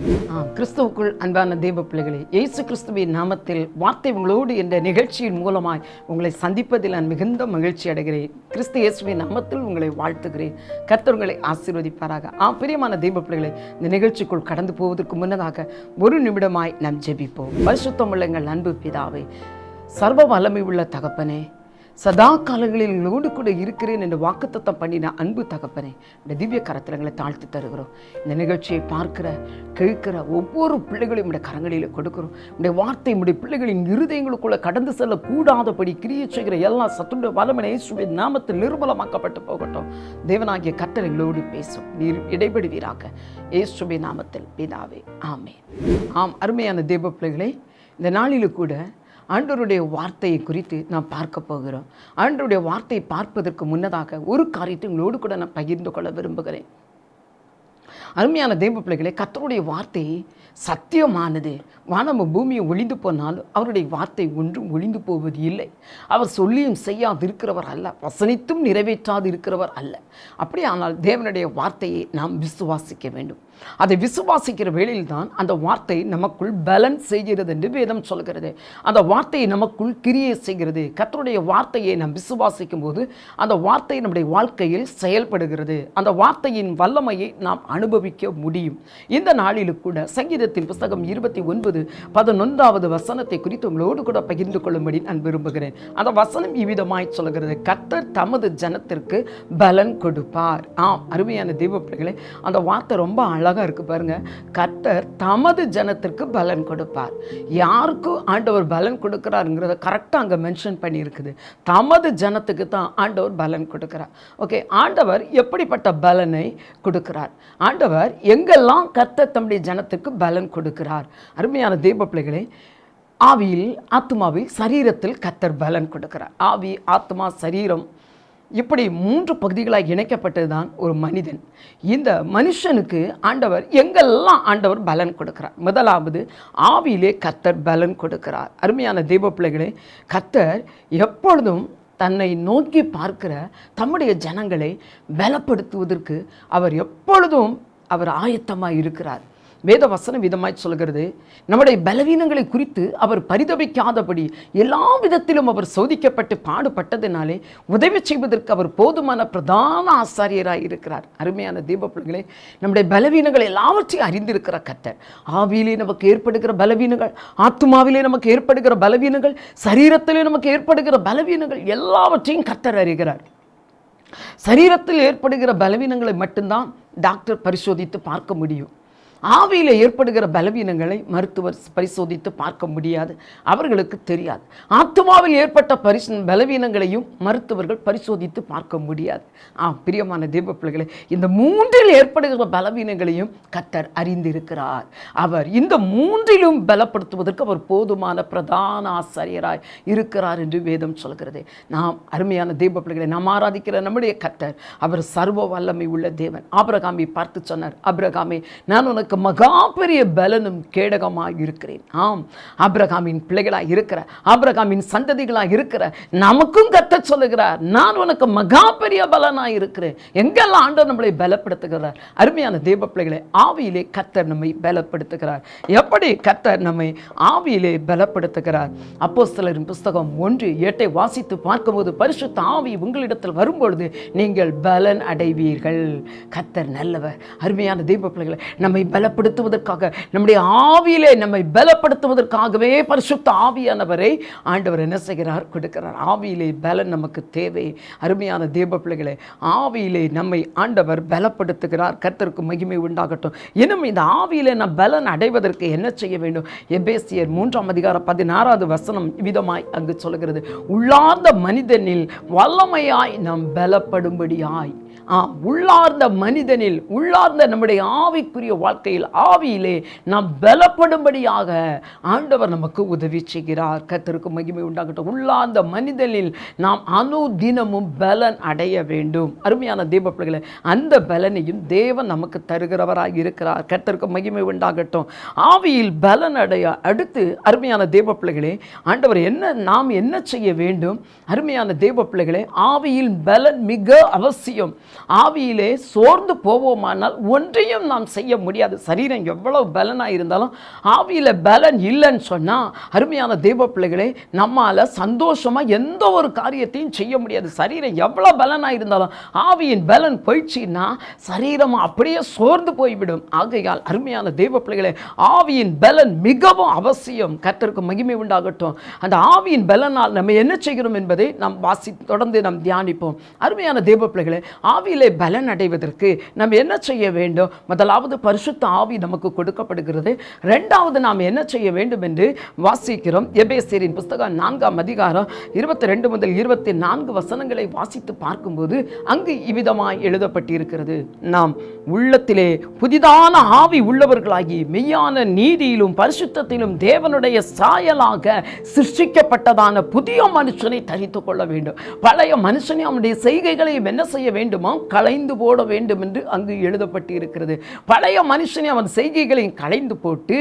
கிறிஸ்துவுக்குள் அன்பான தேவ பிள்ளைகளே இயேசு கிறிஸ்துவின் நாமத்தில் வார்த்தை உங்களோடு என்ற நிகழ்ச்சியின் மூலமாய் உங்களை சந்திப்பதில் நான் மிகுந்த மகிழ்ச்சி அடைகிறேன். கிறிஸ்து இயேசுவின் நாமத்தில் உங்களை வாழ்த்துகிறேன். கர்த்தர் உங்களை ஆசீர்வதிப்பாராக. ஆ பிரியமான தெய்வ பிள்ளைகளை இந்த நிகழ்ச்சிக்குள் கடந்து போவதற்கு முன்னதாக ஒரு நிமிடமாய் நாம் ஜெபிப்போம். பரிசுத்தமுள்ள எங்கள் அன்பு பிதாவே சர்வ வல்லமை உள்ள தகப்பனே சதா காலங்களில் உங்களோடு கூட இருக்கிறேன் என்று வாக்குத்தத்தம் பண்ணின அன்பு தகப்பனே இந்த திவ்ய கரத்திரங்களை தாழ்த்து தருகிறோம். இந்த நிகழ்ச்சியை பார்க்கிற கேட்கிற ஒவ்வொரு பிள்ளைகளையும் உடைய கரங்களில் கொடுக்கிறோம். உடைய வார்த்தை உடைய பிள்ளைகளின் இருதயங்களுக்குள்ளே கடந்து செல்லக்கூடாதபடி கிரியை செய்கிற எல்லா சத்துடைய வல்லமனை இயேசுவின் நாமத்தில் நிர்மலமாக்கப்பட்டு போகட்டும். தேவனாகிய கட்டளைகளோடு பேசும். நீர் இடைபடுவீராக. இயேசுவின் நாமத்தில் பிதாவே. ஆமே ஆம் அருமையான தேவ பிள்ளைகளே இந்த நாளிலும் கூட ஆண்டவருடைய வார்த்தையை குறித்து நாம் பார்க்க போகிறோம். ஆண்டவருடைய வார்த்தையை பார்ப்பதற்கு முன்னதாக ஒரு காரியத்தை உங்களோடு கூட நான் பகிர்ந்து கொள்ள விரும்புகிறேன். அருமையான தெய்வ பிள்ளைகளே கத்தருடைய வார்த்தை சத்தியமானது. வானமும் பூமியை ஒளிந்து போனாலும் அவருடைய வார்த்தை ஒன்றும் ஒளிந்து போவது இல்லை. அவர் சொல்லியும் செய்யாது இருக்கிறவர் அல்ல வசனித்தும் நிறைவேற்றாது இருக்கிறவர் அல்ல. அப்படியானால் தேவனுடைய வார்த்தையை நாம் விசுவாசிக்க வேண்டும். அதை விசுவாசிக்கிற வேளையில் தான் அந்த வார்த்தை நமக்குள் பேலன்ஸ் செய்கிறது என்று வேதம் சொல்கிறது. அந்த வார்த்தையை நமக்குள் கிரியை செய்கிறது. கத்தருடைய வார்த்தையை நாம் விசுவாசிக்கும் போது அந்த வார்த்தை நம்முடைய வாழ்க்கையில் செயல்படுகிறது. அந்த வார்த்தையின் வல்லமையை நாம் அனுபவிக்க முடியும். இந்த நாளிலும் கூட சங்கீதத்தின் புஸ்தகம் இருபத்தி ஒன்பது பதினொன்றாவது வசனத்தை குறித்து உங்களோடு கூட பகிர்ந்து கொள்ளும்படி நான் விரும்புகிறேன். அந்த வசனம் இவ்விதமாய் சொல்கிறது கத்தர் தமது ஜனத்திற்கு பலன் கொடுப்பார். ஆம் அருமையான தெய்வ பிள்ளைகளே அந்த வார்த்தை ரொம்ப அழகாக இருக்கு பாருங்க. கர்த்தர் தமது ஜனத்திற்கு பலன் கொடுப்பார். யாருக்கும் ஆண்டவர் பலன் கொடுக்குறாருங்கிறத கரெக்டாக அங்கே மென்ஷன் பண்ணியிருக்குது. தமது ஜனத்துக்கு தான் ஆண்டவர் பலன் கொடுக்குறார். ஓகே ஆண்டவர் எப்படிப்பட்ட பலனை கொடுக்கிறார்? ஆண்டவர் எங்கெல்லாம் கர்த்தர் தம்முடைய ஜனத்துக்கு பலன் கொடுக்கிறார்? அருமையான தீபப்பிள்ளைகளே பிள்ளைகளே ஆவியில் ஆத்மாவில் சரீரத்தில் கத்தர் பலன் கொடுக்கிறார். ஆவி ஆத்மா சரீரம் இப்படி மூன்று பகுதிகளாக இணைக்கப்பட்டது தான் ஒரு மனிதன். இந்த மனுஷனுக்கு ஆண்டவர் எங்கெல்லாம் ஆண்டவர் பலன் கொடுக்கிறார்? முதலாவது ஆவியிலே கத்தர் பலன் கொடுக்கிறார். அருமையான தெய்வ பிள்ளைகளே கத்தர் எப்பொழுதும் தன்னை நோக்கி பார்க்கிற தம்முடைய ஜனங்களை பலப்படுத்துவதற்கு அவர் எப்பொழுதும் அவர் ஆயத்தமாக இருக்கிறார். வேத வசனம் விதமாய் சொல்கிறது நம்முடைய பலவீனங்களை குறித்து அவர் பரிதபிக்காதபடி எல்லா விதத்திலும் அவர் சோதிக்கப்பட்டு பாடுபட்டதினாலே உதவி செய்வதற்கு அவர் போதுமான பிரதான ஆசாரியராக இருக்கிறார். அருமையான தீபப்பிள்ளைகளே நம்முடைய பலவீனங்கள் எல்லாவற்றையும் அறிந்திருக்கிற கத்தர் ஆவியிலே நமக்கு ஏற்படுகிற பலவீனங்கள் ஆத்மாவிலே நமக்கு ஏற்படுகிற பலவீனங்கள் சரீரத்திலே நமக்கு ஏற்படுகிற பலவீனங்கள் எல்லாவற்றையும் கத்தர் அறிகிறார். சரீரத்தில் ஏற்படுகிற பலவீனங்களை மட்டும்தான் டாக்டர் பரிசோதித்து பார்க்க முடியும். ஆவியில் ஏற்படுகிற பலவீனங்களை மருத்துவர் பரிசோதித்து பார்க்க முடியாது. அவர்களுக்கு தெரியாது. ஆத்மாவில் ஏற்பட்ட பரிசு பலவீனங்களையும் மருத்துவர்கள் பரிசோதித்து பார்க்க முடியாது. ஆ பிரியமான தேவ பிள்ளைகளை இந்த மூன்றில் ஏற்படுகிற பலவீனங்களையும் கத்தர் அறிந்திருக்கிறார். அவர் இந்த மூன்றிலும் பலப்படுத்துவதற்கு அவர் போதுமான பிரதான ஆசிரியராய் இருக்கிறார் என்று வேதம் சொல்கிறது. நாம் அருமையான தேவ பிள்ளைகளை நாம் ஆராதிக்கிற நம்முடைய கத்தர் அவர் சர்வ வல்லமை உள்ள தேவன். ஆபிரகாமை பார்த்து சொன்னார் ஆபிரகாமே நான் உனக்கு மகா பெரிய பலனும் கேடகமாக இருக்கிறேன். ஆம் ஆபிரகாமின் பிள்ளைகளாக இருக்கிற ஆபிரகாமின் சந்ததிகளாக இருக்கிற நமக்கும் கத்த சொல்லுகிறார் நான் உனக்கு மகா பெரிய பலனாக இருக்கிறேன். எங்கெல்லாம் ஆண்டவர் நம்மளை பலப்படுத்துகிறார்? அருமையான தேவ பிள்ளைகளை ஆவியிலே கத்தர் நம்மை பலப்படுத்துகிறார். எப்படி கத்தர் நம்மை ஆவியிலே பலப்படுத்துகிறார்? அப்போ சிலரின் புஸ்தகம் ஒன்று எட்டை வாசித்து பார்க்கும்போது பரிசுத்த ஆவி உங்களிடத்தில் வரும்பொழுது நீங்கள் பலன் அடைவீர்கள். கத்தர் நல்லவர். அருமையான தீப பிள்ளைகளை நம்மை பலப்படுத்துவதற்காக நம்முடைய ஆவியிலே நம்மை பலப்படுத்துவதற்காகவே பரிசுத்த ஆவியானவரை ஆண்டவர் என்ன செய்கிறார்? கொடுக்கிறார். ஆவியிலே பலன் நமக்கு தேவை. அருமையான தேவ பிள்ளைகளே ஆவியிலே நம்மை ஆண்டவர் பலப்படுத்துகிறார். கர்த்தருக்கு மகிமை உண்டாகட்டும். இன்னும் இந்த ஆவியிலே நாம் பலன் அடைவதற்கு என்ன செய்ய வேண்டும்? எபேசியர் மூன்றாம் அதிகாரம் பதினாறாவது வசனம் விதமாய் அங்கு சொல்கிறது உள்ளார்ந்த மனிதனில் வல்லமையாய் நாம் பலப்படும்படியாய். உள்ளார்ந்த மனிதனில் உள்ளார்ந்த நம்முடைய ஆவிக்குரிய வாழ்க்கையில் ஆவியிலே நாம் பலப்படும்படியாக ஆண்டவர் நமக்கு உதவி செய்கிறார். கர்த்தருக்கு மகிமை உண்டாகட்டும். உள்ளார்ந்த மனிதனில் நாம் அனுதினமும் பலன் அடைய வேண்டும். அருமையான தீபப்பிள்ளைகளை அந்த பலனையும் தேவன் நமக்கு தருகிறவராக இருக்கிறார். கர்த்தருக்கு மகிமை உண்டாகட்டும். ஆவியில் பலன் அடைய அடுத்து அருமையான தேவ பிள்ளைகளே ஆண்டவர் என்ன நாம் என்ன செய்ய வேண்டும்? அருமையான தேவ பிள்ளைகளே ஆவியில் பலன் மிக அவசியம். ஆவியிலே சோர்ந்து போவோமானால் ஒன்றையும் நாம் செய்ய முடியாது. சரீரம் எவ்வளவு பலனாக இருந்தாலும் ஆவியில் பலன் இல்லைன்னு சொன்னால் அருமையான தெய்வ பிள்ளைகளே நம்மால் சந்தோஷமாக எந்த ஒரு காரியத்தையும் செய்ய முடியாது. சரீரம் எவ்வளோ பலனாக இருந்தாலும் ஆவியின் பலன் போயிடுச்சுன்னா சரீரம் அப்படியே சோர்ந்து போய்விடும். ஆகையால் அருமையான தெய்வ பிள்ளைகளே ஆவியின் பலன் மிகவும் அவசியம். கத்திற்கு மகிமை உண்டாகட்டும். அந்த ஆவியின் பலனால் நம்ம என்ன செய்கிறோம் என்பதை நாம் வாசி தொடர்ந்து நாம் தியானிப்போம். அருமையான தெய்வ பிள்ளைகளே ஆவியிலே பலன் அடைவதற்கு நாம் என்ன செய்ய வேண்டும்? முதலாவது பரிசுத்த ஆவி நமக்கு கொடுக்கப்படுகிறது. ரெண்டாவது நாம் என்ன செய்ய வேண்டும் என்று வாசிக்கிறோம். எபேசியரின் புஸ்தகம் நான்காம் அதிகாரம் இருபத்தி ரெண்டு முதல் இருபத்தி நான்கு வசனங்களை வாசித்து பார்க்கும்போது அங்கு இவ்விதமாய் எழுதப்பட்டிருக்கிறது. நாம் உள்ளத்திலே புதிதான ஆவி உள்ளவர்களாகி மெய்யான நீதியிலும் பரிசுத்தத்திலும் தேவனுடைய சாயலாக சிருஷ்டிக்கப்பட்டதான புதிய மனுஷனை தரித்து கொள்ள வேண்டும். பழைய மனுஷனை அவனுடைய செய்கைகளையும் என்ன செய்ய வேண்டுமோ? களைந்து போட வேண்டும் என்று அங்கு எழுதப்பட்டு இருக்கிறது பழைய மனுஷனை அவன் செய்கைகளையும் களைந்து போட்டு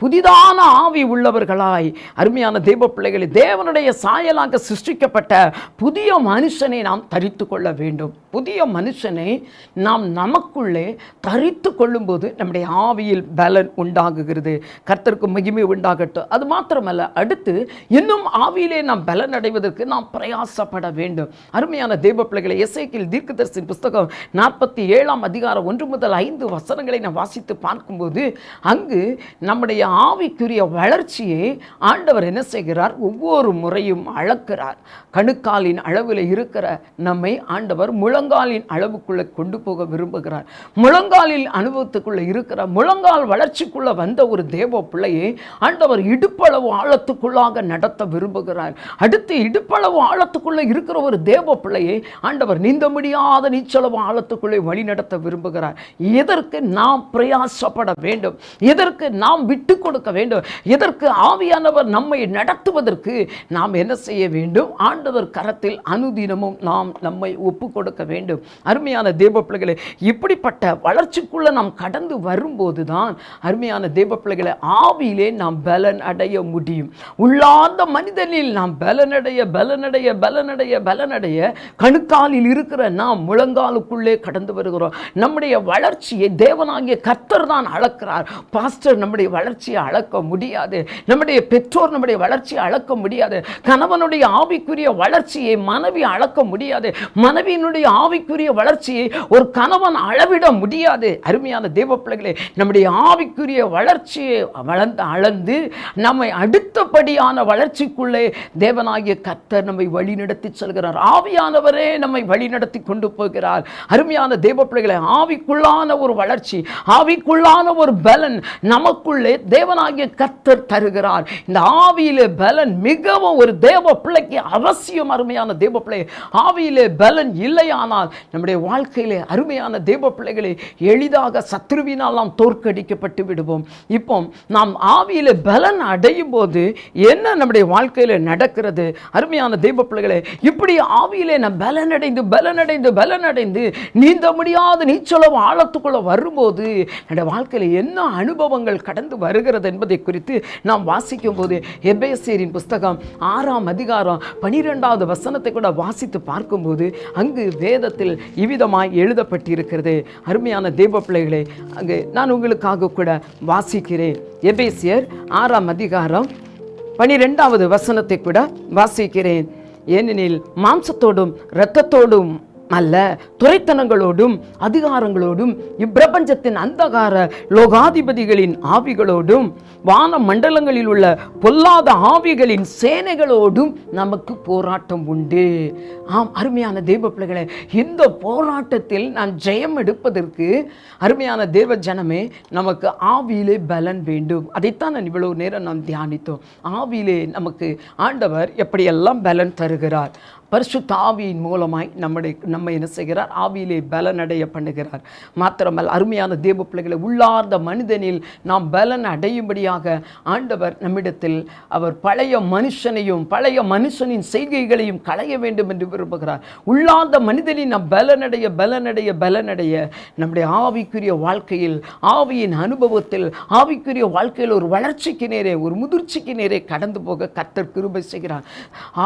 புதிதான ஆவி உள்ளவர்களாய் அருமையான தெய்வ பிள்ளைகளை தேவனுடைய சாயலாக சிருஷ்டிக்கப்பட்ட புதிய மனுஷனை நாம் தரித்து கொள்ள வேண்டும். புதிய மனுஷனை நாம் நமக்குள்ளே தரித்து கொள்ளும்போது நம்முடைய ஆவியில் பலன் உண்டாகுகிறது. கர்த்தருக்கு மகிமை உண்டாகட்டும். அது மாத்திரமல்ல அடுத்து இன்னும் ஆவியிலே நாம் பலன் அடைவதற்கு நாம் பிரயாசப்பட வேண்டும். அருமையான தெய்வ பிள்ளைகளை எஸ்ஐக்கில் தீர்க்கதரிசின் புஸ்தகம் நாற்பத்தி ஏழாம் அதிகாரம் ஒன்று முதல் ஐந்து வசனங்களை நான் வாசித்து பார்க்கும்போது அங்கு நம்முடைய ஆவிக்குரிய வளர்ச்சியை ஆண்டவர் என்ன செய்கிறார்? ஒவ்வொரு முறையும் அளக்கிறார். கணுக்காலின் அளவில் இருக்கிற நம்மை ஆண்டவர் முழங்காலின் அளவுக்குள்ளே கொண்டு போக விரும்புகிறார். முழங்காலில் அனுபவத்துக்குள்ளே இருக்கிற முழங்கால் வளர்ச்சிக்குள்ளே வந்த ஒரு தேவ பிள்ளையை ஆண்டவர் இடுப்பளவு ஆழத்துக்குள்ளாக நடத்த விரும்புகிறார். அடுத்து இடுப்பளவு ஆழத்துக்குள்ளே இருக்கிற ஒரு தேவ பிள்ளையை ஆண்டவர் நீந்த முடியாத அடிச்சளவு ஆழத்துக்குள்ளே வழி நடத்த விரும்புகிறார். எதற்கு நாம் பிரயாசப்பட வேண்டும்? எதற்கு நாம் விட்டு கொடுக்க வேண்டும்? எதற்கு ஆவியானவர் நம்மை நடத்துவதற்கு நாம் என்ன செய்ய வேண்டும்? ஆண்டவர் கரத்தில் அனுதினமும் நாம் நம்மை ஒப்பு கொடுக்க வேண்டும். அருமையான தேவ பிள்ளைகளை இப்படிப்பட்ட வளர்ச்சிக்குள்ளே நாம் கடந்து வரும்போது தான் அருமையான தேவ பிள்ளைகளை ஆவியிலே நாம் பலன் அடைய முடியும். உள்ளார்ந்த மனிதனில் நாம் பலனடைய பலனடைய பலனடைய பலனடைய கணுக்காலில் இருக்கிற நாம் முழங்க முழங்காலுக்குள்ளே கடந்து வருகிறோம். நம்முடைய வளர்ச்சியை தேவனாகிய கர்த்தர் தான் அளக்கிறார். பாஸ்டர் நம்முடைய வளர்ச்சியை அளக்க முடியாது. நம்முடைய பெற்றோர் நம்முடைய வளர்ச்சியை அளக்க முடியாது. கணவனுடைய ஆவிக்குரிய வளர்ச்சியை மனைவி அளக்க முடியாது. மனைவியினுடைய ஆவிக்குரிய வளர்ச்சியை ஒரு கணவன் அளவிட முடியாது. அருமையான தேவ பிள்ளைகளே நம்முடைய ஆவிக்குரிய வளர்ச்சியை வளர்ந்து அளந்து நம்மை அடுத்தபடியான வளர்ச்சிக்குள்ளே தேவனாகிய கர்த்தர் நம்மை வழிநடத்தி செல்கிறார். ஆவியானவரே நம்மை வழிநடத்தி கொண்டு போகிறார். அருமையான தேவ பிள்ளைகளை ஆவிக்குள்ளான ஒரு வளர்ச்சி ஆவிக்குள்ளான ஒரு பலன் நமக்குள்ளே தேவனாகிய கத்தர் தருகிறார். இந்த ஆவியிலே பலன் மிகவும் ஒரு தேவ பிள்ளைக்கு அவசியம் அருமையான தேவ பிள்ளை ஆவியிலே பலன் இல்லையானால் நம்முடைய வாழ்க்கையிலே அருமையான தேவ பிள்ளைகளை எளிதாக சத்ருவினால் நாம் தோற்கடிக்கப்பட்டு விடுவோம். இப்போ நாம் ஆவியிலே பலன் அடையும் போது என்ன நம்முடைய வாழ்க்கையில் நடக்கிறது? அருமையான தெய்வ பிள்ளைகளே இப்படி ஆவியிலே நாம் பலனடைந்து பலனடைந்து பலன் சரணடைந்து நீந்த முடியாத நீச்சளவு ஆழத்துக்குள்ள வரும்போது என்னோட வாழ்க்கையில என்ன அனுபவங்கள் கடந்து வருகிறது என்பதை குறித்து நாம் வாசிக்கும் போது எபேசியரின் புஸ்தகம் ஆறாம் அதிகாரம் பனிரெண்டாவது வசனத்தை கூட வாசித்து பார்க்கும்போது அங்கு வேதத்தில் இவ்விதமாய் எழுதப்பட்டிருக்கிறது. அருமையான தெய்வ பிள்ளைகளே அங்கு நான் உங்களுக்காக கூட வாசிக்கிறேன். எபேசியர் ஆறாம் அதிகாரம் பனிரெண்டாவது வசனத்தை கூட வாசிக்கிறேன். ஏனெனில் மாம்சத்தோடும் இரத்தத்தோடும் அல்ல துரைத்தனங்களோடும் அதிகாரங்களோடும் இப்பிரபஞ்சத்தின் அந்தகார லோகாதிபதிகளின் ஆவிகளோடும் வான மண்டலங்களில் உள்ள பொல்லாத ஆவிகளின் சேனைகளோடும் நமக்கு போராட்டம் உண்டு. ஆம் அருமையான தேவ பிள்ளைகளை இந்த போராட்டத்தில் நான் ஜெயம் எடுப்பதற்கு அருமையான தேவ ஜனமே நமக்கு ஆவியிலே பலன் வேண்டும். அதைத்தான் நான் இவ்வளவு நேரம் நாம் தியானித்தோம். ஆவியிலே நமக்கு ஆண்டவர் எப்படியெல்லாம் பலன் தருகிறார்? பரிசுத்த ஆவியின் மூலமாய் நம்முடைய நம்ம என்ன செய்கிறார்? ஆவியிலே பலனடைய பண்ணுகிறார். மாத்திரமல்ல அருமையான தேவ பிள்ளைகளை உள்ளார்ந்த மனிதனில் நாம் பலன் அடையும்படியாக ஆண்டவர் நம்மிடத்தில் அவர் பழைய மனுஷனையும் பழைய மனுஷனின் செய்கைகளையும் களைய வேண்டும் என்று விரும்புகிறார். உள்ளார்ந்த மனிதனின் நாம் பலனடைய பலனடைய பலனடைய நம்முடைய ஆவிக்குரிய வாழ்க்கையில் ஆவியின் அனுபவத்தில் ஆவிக்குரிய வாழ்க்கையில் ஒரு வளர்ச்சிக்கு நேரே ஒரு முதிர்ச்சிக்கு நேரே கடந்து போக கத்தர் கிருபை செய்கிறார்.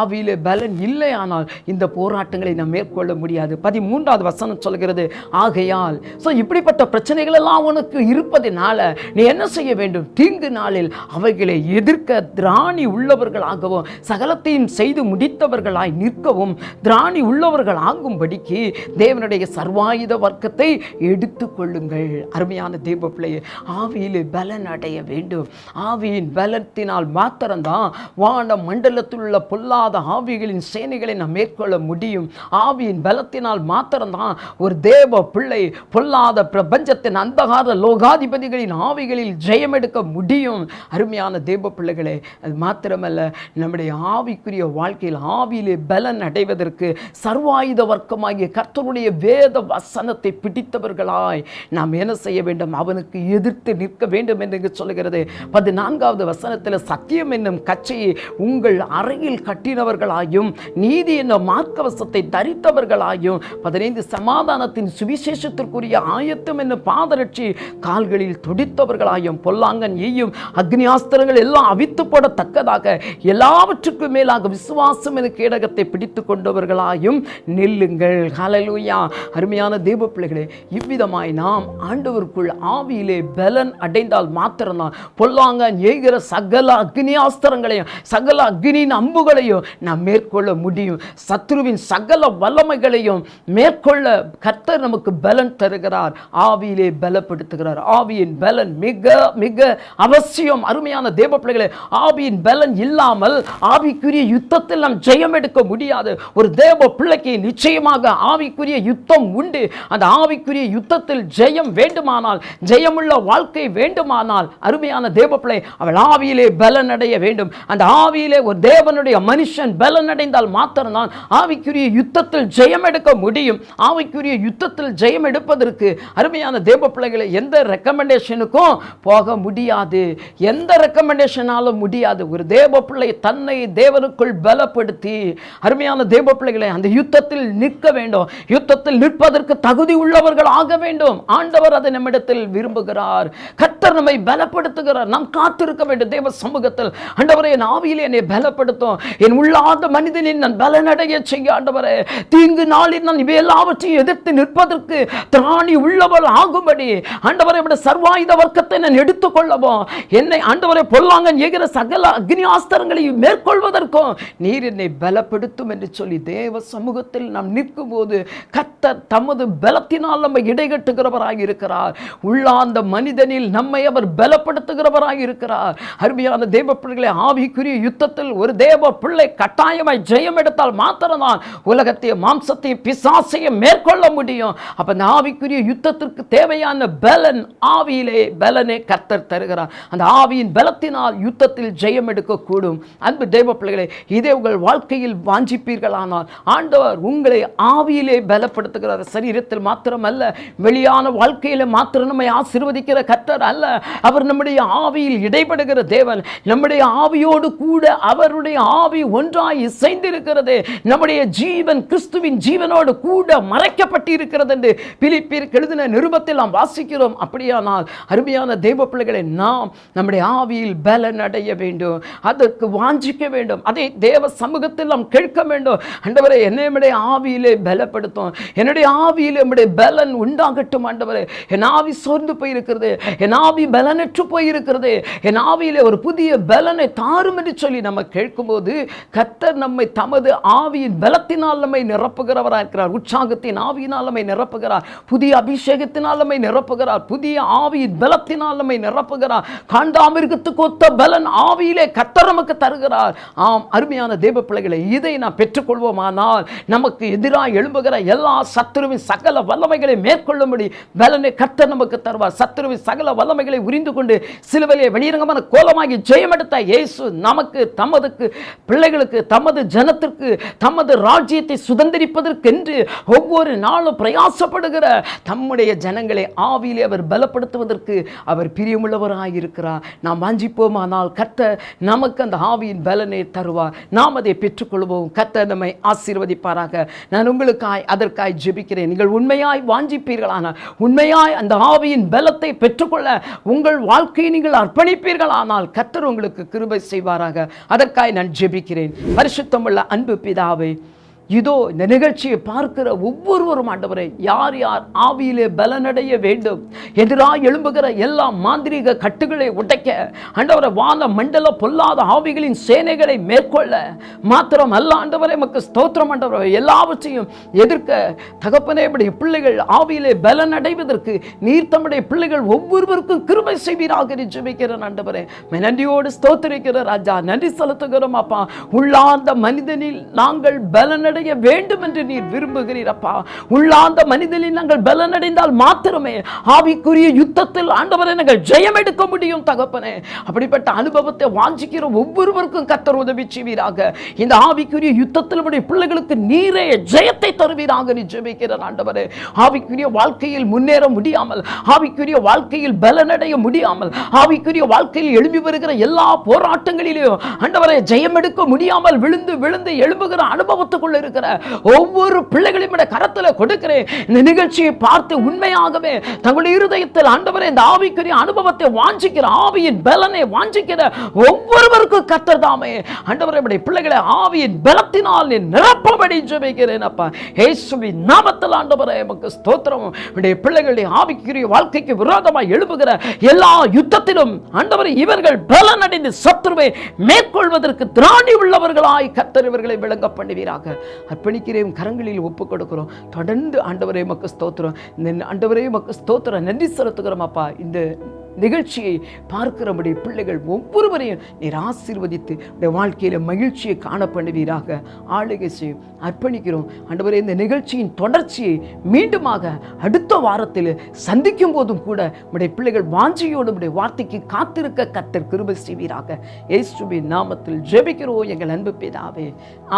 ஆவியிலே பலன் இல்லையானால் இல்லையானால் இந்த போராட்டங்களை நாம் மேற்கொள்ள முடியாது. பதிமூன்றாவது வசனம் சொல்கிறது ஆகையால் ஸோ இப்படிப்பட்ட பிரச்சனைகள் எல்லாம் உனக்கு இருப்பதினால நீ என்ன செய்ய வேண்டும்? தீங்கு நாளில் அவைகளை எதிர்க்க திராணி உள்ளவர்களாகவும் சகலத்தையும் செய்து முடித்தவர்களாய் நிற்கவும் திராணி உள்ளவர்கள் ஆகும்படிக்கு தேவனுடைய சர்வாயுத வர்க்கத்தை எடுத்துக்கொள்ளுங்கள் அருமையான தெய்வ பிள்ளையை ஆவியில் பலன் அடைய வேண்டும். ஆவியின் பலத்தினால் மாத்திரம்தான் வான மண்டலத்தில் உள்ள பொல்லாத ஆவிகளின் சேனைகளை நாம் மேற்கொள்ள முடியும். ஆவியின் பலத்தினால் மாத்திரம்தான் ஒரு தேவ பிள்ளை பொல்லாத பிரபஞ்சத்தின் அந்தகார லோகாதிபதிகளின் ஆவிகளில் ஜெயம் எடுக்க முடியும். அருமையான தேவ பிள்ளைகளே அது மாத்திரமல்ல நம்முடைய ஆவிக்குரிய வாழ்க்கையில் ஆவியிலே பலன் அடைவதற்கு சர்வாயுத வர்க்கமாகிய கர்த்தருடைய வேத வசனத்தை பிடித்தவர்களாய் நாம் என்ன செய்ய வேண்டும்? அவனுக்கு எதிர்த்து நிற்க வேண்டும் என்று சொல்லுகிறது. பதினான்காவது வசனத்தில் சத்தியம் என்னும் கட்சியை உங்கள் அறையில் கட்டினவர்களாயும் நீதி என்னும் மார்க்கவசத்தை தரித்தவர்களாயும் பதினைந்து சமாதானத்தின் சுவிசேஷத்திற்குரிய ஆயத்தம் என்ன பாதரட்சி கால்களில் துடித்தவர்களாயும் பொல்லாங்கன் எய்யும் அக்னியாஸ்திரங்கள் எல்லாம் அவித்து போடத்தக்கதாக எல்லாவற்றுக்கும் மேலாக விசுவாசம் என கேடகத்தை பிடித்து கொண்டவர்களாயும் நில்லுங்கள். ஹலலூயா அருமையான தேவ பிள்ளைகளே இவ்விதமாய் நாம் ஆண்டவருக்குள் ஆவியிலே பலன் அடைந்தால் மாத்திரம்தான். பொல்லாங்கன் ஏகிற சகல அக்னியாஸ்திரங்களையும் சகல அக்னியின் அம்புகளையும் நாம் மேற்கொள்ள முடியும். சத்ருவின் சகல வல்லமைகளையும் மேற்கொள்ள கர்த்தர் நமக்கு பலன் தருகிறார். ஆவியிலே பலப்படுத்துகிறார். ஆவியின் பலன் மிக மிக அவசியம். அருமையான தேவ பிள்ளைகளே ஆவியின் பலன் இல்லாமல் ஆவிக்குரிய யுத்தத்தில் நாம் ஜெயம் எடுக்க முடியாது. ஒரு தேவ பிள்ளைக்கு நிச்சயமாக ஆவிக்குரிய யுத்தம் உண்டு. அந்த ஆவிக்குரிய யுத்தத்தில் ஜெயம் வேண்டுமானால் ஜெயமுள்ள வாழ்க்கை வேண்டுமானால் அருமையான தேவ பிள்ளை அவள் ஆவியிலே பலனடைய வேண்டும். அந்த ஆவியிலே ஒரு தேவனுடைய மனுஷன் பலனடைந்தால் மாத்திரம் மாத்திரம்தான் ஆவிக்குரிய யுத்தத்தில் ஜெயம் எடுக்க முடியும். ஆவிக்குரிய யுத்தத்தில் ஜெயம் எடுப்பதற்கு அருமையான தேவ பிள்ளைகளை எந்த ரெக்கமெண்டேஷனுக்கும் போக முடியாது. எந்த ரெக்கமெண்டேஷனாலும் முடியாது. ஒரு தேவ பிள்ளை தன்னை தேவனுக்குள் பலப்படுத்தி அருமையான தேவ பிள்ளைகளை அந்த யுத்தத்தில் நிற்க வேண்டும். யுத்தத்தில் நிற்பதற்கு தகுதி உள்ளவர்கள் ஆக வேண்டும். ஆண்டவர் அதை நம்மிடத்தில் விரும்புகிறார். கத்தர் நம்மை பலப்படுத்துகிறார். நாம் காத்திருக்க வேண்டும் தேவ சமூகத்தில். ஆண்டவரே என் ஆவியில் என்னை பலப்படுத்தும். என் உள்ளாத மனிதனின் நான் பலனடைய செய்ய ஆண்டவரே. தீங்கு நாளில் நான் இவை எல்லாவற்றையும் எதிர்த்து நிற்பதற்கு திராணி உள்ளவர் ஆகும்படி. ஆண்டவரை விட சர்வாயுத வர்க்கத்தை நான் எடுத்துக்கொள்ளவும் என்னை ஆண்டவரை பொல்லாங்கன் ஏகிற சகல அக்னி ஆஸ்திரங்களையும் மேற்கொள்வதற்கும் நீர் என்னை பலப்படுத்தும் என்று சொல்லி தேவ சமூகத்தில் நாம் நிற்கும் போது கர்த்தர் தமது பலத்தினால் நம்ம இடைகட்டுகிறவராக இருக்கிறார். உள்ளாந்த மனிதனில் நம்மை அவர் பலப்படுத்துகிறவராக இருக்கிறார். அருமையான தேவ பிள்ளைகளை ஆவிக்குரிய யுத்தத்தில் ஒரு தேவ பிள்ளை கட்டாயமாய் ஜெயம் எடுத்தால் மாத்திரம்தான் உலகத்தையும் மாம்சத்தையும் பிசாசையும் மேற்கொள்ள முடியும். அப்போ அந்த ஆவிக்குரிய யுத்தத்திற்கு தேவையான பலன் ஆவியிலே பலனே கர்த்தர் தருகிறார். அந்த ஆவியின் பலத்தினால் யுத்தத்தில் ஜெயம் எடுக்கக்கூடும். அன்பு தெய்வ பிள்ளைகளே இதே உங்கள் வாழ்க்கையில் வாஞ்சிப்பீர்களானால் ஆண்டவர் உங்களை ஆவியிலே பலப்படுத்துகிறார். சரீரத்தில் மாத்திரமல்ல வெளியான வாழ்க்கையில் மாத்திரம் நம்மை ஆசிர்வதிக்கிற கர்த்தர் அல்ல. அவர் நம்முடைய ஆவியில் இடைபடுகிற தேவன் நம்முடைய ஆவியோடு கூட அவருடைய ஆவி ஒன்றாய் இசைந்திருக்கிறது நம்முடைய ஜீவன் கிறிஸ்துவின் ஜீவனோடு கூட மறைக்கப்பட்டிருக்கிறது என்று பிலிப்பிற்கு எழுதின நிருபத்தில் நாம் வாசிக்கிறோம். அப்படியானால் அருமையான தெய்வ பிள்ளைகளை நாம் நம்முடைய ஆவியில் பலன் அடைய வேண்டும் அதற்கு வாஞ்சிக்க வேண்டும் அதை தேவ சமூகத்தில் நாம் கேட்க வேண்டும். ஆண்டவரே என்னுடைய ஆவியிலே பலப்படுத்தும். என்னுடைய ஆவியில் நம்முடைய பலன் உண்டாகட்டும் ஆண்டவரே. என் ஆவி சோர்ந்து போயிருக்கிறது. என் ஆவி பலனற்று போயிருக்கிறது. என் ஆவியிலே ஒரு புதிய பலனை தாரும் என்று சொல்லி நம்ம கேட்கும்போது கத்தர் நம்மை தமது ஆவியின் பலத்தினால் நம்மை நிரப்புகிறவராக இருக்கிறார். உற்சாகத்தின் ஆவியினால் நம்மை நிரப்புகிறார். புதிய அபிஷேகத்தினால் நம்மை நிரப்புகிறார். புதிய ஆவியின் பலத்தினால் நம்மை நிரப்புகிறார். காண்டாமிருகத்துக்கு ஒத்த பலன் ஆவியிலே கர்த்தர் நமக்கு தருகிறார். ஆம் அருமையான தேவ பிள்ளைகளை இதை நாம் பெற்றுக்கொள்வோமானால் நமக்கு எதிராக எழும்புகிற எல்லா சத்துருவின் சகல வல்லமைகளை மேற்கொள்ளும்படி பலனை கர்த்தர் நமக்கு தருவார். சத்துருவின் சகல வல்லமைகளை உரிந்து கொண்டு சிலுவையிலே வெளியரங்கமான கோலமாகி ஜெயமெடுத்த இயேசு நமக்கு தமதுக்கு பிள்ளைகளுக்கு தமது ஜனத்திற்கு தமது ராஜ்யத்தை சுதந்திரிப்பதற்கென்று ஒவ்வொரு நாளும் பிரயாசப்படுகிற தம்முடைய ஜனங்களை ஆவியிலே அவர் பலப்படுத்துவதற்கு அவர் பிரியமுள்ளவராக இருக்கிறார் நாம் வாஞ்சிப்போமானால் கத்த நமக்கு அந்த ஆவியின் பலனை தருவார். நாம் அதை பெற்றுக்கொள்வோம். கத்த நம்மை ஆசீர்வதிப்பாராக. நான் உங்களுக்காய் அதற்காய் ஜெபிக்கிறேன். நீங்கள் உண்மையாய் வாஞ்சிப்பீர்களானால் உண்மையாய் அந்த ஆவியின் பலத்தை பெற்றுக்கொள்ள உங்கள் வாழ்க்கையை நீங்கள் அர்ப்பணிப்பீர்களானால் கத்தர் உங்களுக்கு கிருபை செய்வாராக. அதற்காய் நான் ஜெபிக்கிறேன். பரிசுத்தமுள்ள அன்பு பிதாவை இதோ இந்த நிகழ்ச்சியை பார்க்கிற ஒவ்வொருவரும் ஆண்டவரே யார் யார் ஆவியிலே பலனடைய வேண்டும்? எதிராக எழும்புகிற எல்லா மாந்திரீக கட்டுகளை உடைக்க ஆண்டவரை வான மண்டல பொல்லாத ஆவிகளின் சேனைகளை மேற்கொள்ள மாத்திரம் அல்ல ஆண்டவரை நமக்கு ஸ்தோத்திரம் ஆண்டவரை. எல்லாவற்றையும் எதிர்க்க தகப்பனே இப்படி பிள்ளைகள் ஆவியிலே பலனடைவதற்கு நீர் தம்முடைய பிள்ளைகள் ஒவ்வொருவருக்கும் கிருமை செய்வீராக என்று ஜெபிக்கிறேன் ஆண்டவரே. நன்றியோடு ஸ்தோத்திரிக்கிற ராஜா. நன்றி செலுத்துகிறோம் அப்பா. உள்ளார்ந்த மனிதனில் நாங்கள் பலனடை பலனடைய வேண்டும் என்று நீர் விரும்புகிறீர் அப்பா. உள்ளாந்த மனிதனில் நாங்கள் பலனடைந்தால் மாத்திரமே. ஆவிக்குரிய யுத்தத்தில் ஆண்டவரை நாங்கள் ஜெயம் எடுக்க முடியும் தகப்பனே. அப்படிப்பட்ட அனுபவத்தை வாஞ்சிக்கிற ஒவ்வொருவருக்கும் கத்தர் உதவி செய்வீராக. இந்த ஆவிக்குரிய யுத்தத்தில் நம்முடைய பிள்ளைகளுக்கு நீரே ஜெயத்தை தருவீராக நீ ஜெபிக்கிறார் ஆண்டவரே. ஆவிக்குரிய வாழ்க்கையில் முன்னேற முடியாமல் ஆவிக்குரிய வாழ்க்கையில் பலனடைய முடியாமல் ஆவிக்குரிய வாழ்க்கையில் எழும்பி வருகிற எல்லா போராட்டங்களிலும் ஆண்டவரை ஜெயம் எடுக்க முடியாமல் விழுந்து விழுந்து எழும்புகிற அனுபவத்துக்குள்ள இருக்கிற ஒவ்வொரு பிள்ளைகளையும் கரத்தில் கொடுக்கிறேன். இந்த நிகழ்ச்சியை பார்த்து உண்மையாகவே தங்களுடைய இருதயத்தில் ஆண்டவரே இந்த ஆவிக்குரிய அனுபவத்தை வாஞ்சிக்கிற ஆவியின் பலனை வாஞ்சிக்கிற ஒவ்வொருவருக்கும் கத்தர் தாமே. ஆண்டவரே பிள்ளைகளை ஆவியின் பலத்தினால் நீ நிரப்பபடி ஜெபிக்கிறேன் அப்பா. ஏசுவி நாமத்தில் ஆண்டவரே எமக்கு ஸ்தோத்திரம். உடைய பிள்ளைகளுடைய ஆவிக்குரிய வாழ்க்கைக்கு விரோதமாக எழுப்புகிற எல்லா யுத்தத்திலும் ஆண்டவர் இவர்கள் பலனடைந்து சத்துருவை மேற்கொள்வதற்கு திராணி உள்ளவர்களாய் கத்தர் இவர்களை விளங்க பண்ணுவீராக. அர்ப்பணிக்கிறேன் கரங்களில் ஒப்புக் கொடுக்குறோம். தொடர்ந்து ஆண்டவரே மக்கு ஸ்தோத்திரம். ஆண்டவரே மக்கு ஸ்தோத்திரம். நன்றி செலுத்துகிறோம் அப்பா. இந்த நிகழ்ச்சியை பார்க்கிறபடி பிள்ளைகள் ஒவ்வொருவரையும் நீர் ஆசீர்வதித்து உடைய வாழ்க்கையில் மகிழ்ச்சியை காண பண்ணுவீராக. ஆளுகை செய்யும் அர்ப்பணிக்கிறோம். ஆண்டவரே இந்த நிகழ்ச்சியின் தொடர்ச்சியை மீண்டுமாக அடுத்த வாரத்தில் சந்திக்கும் போதும் கூட உடைய பிள்ளைகள் வாஞ்சியோடு உடைய வார்த்தைக்கு காத்திருக்க கத்தர் கிருபை செய்வீராக. இயேசுவின் நாமத்தில் ஜெபிக்கிறோம் எங்கள் அன்பு பிதாவே.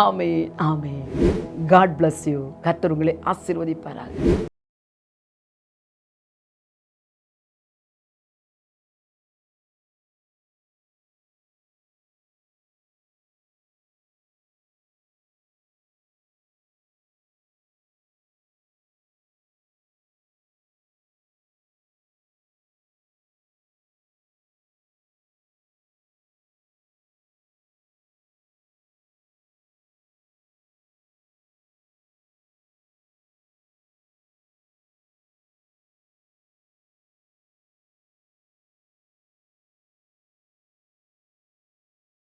ஆமே ஆமே காட் பிளஸ் யூ கத்தர் உங்களை ஆசீர்வதிப்பாராக.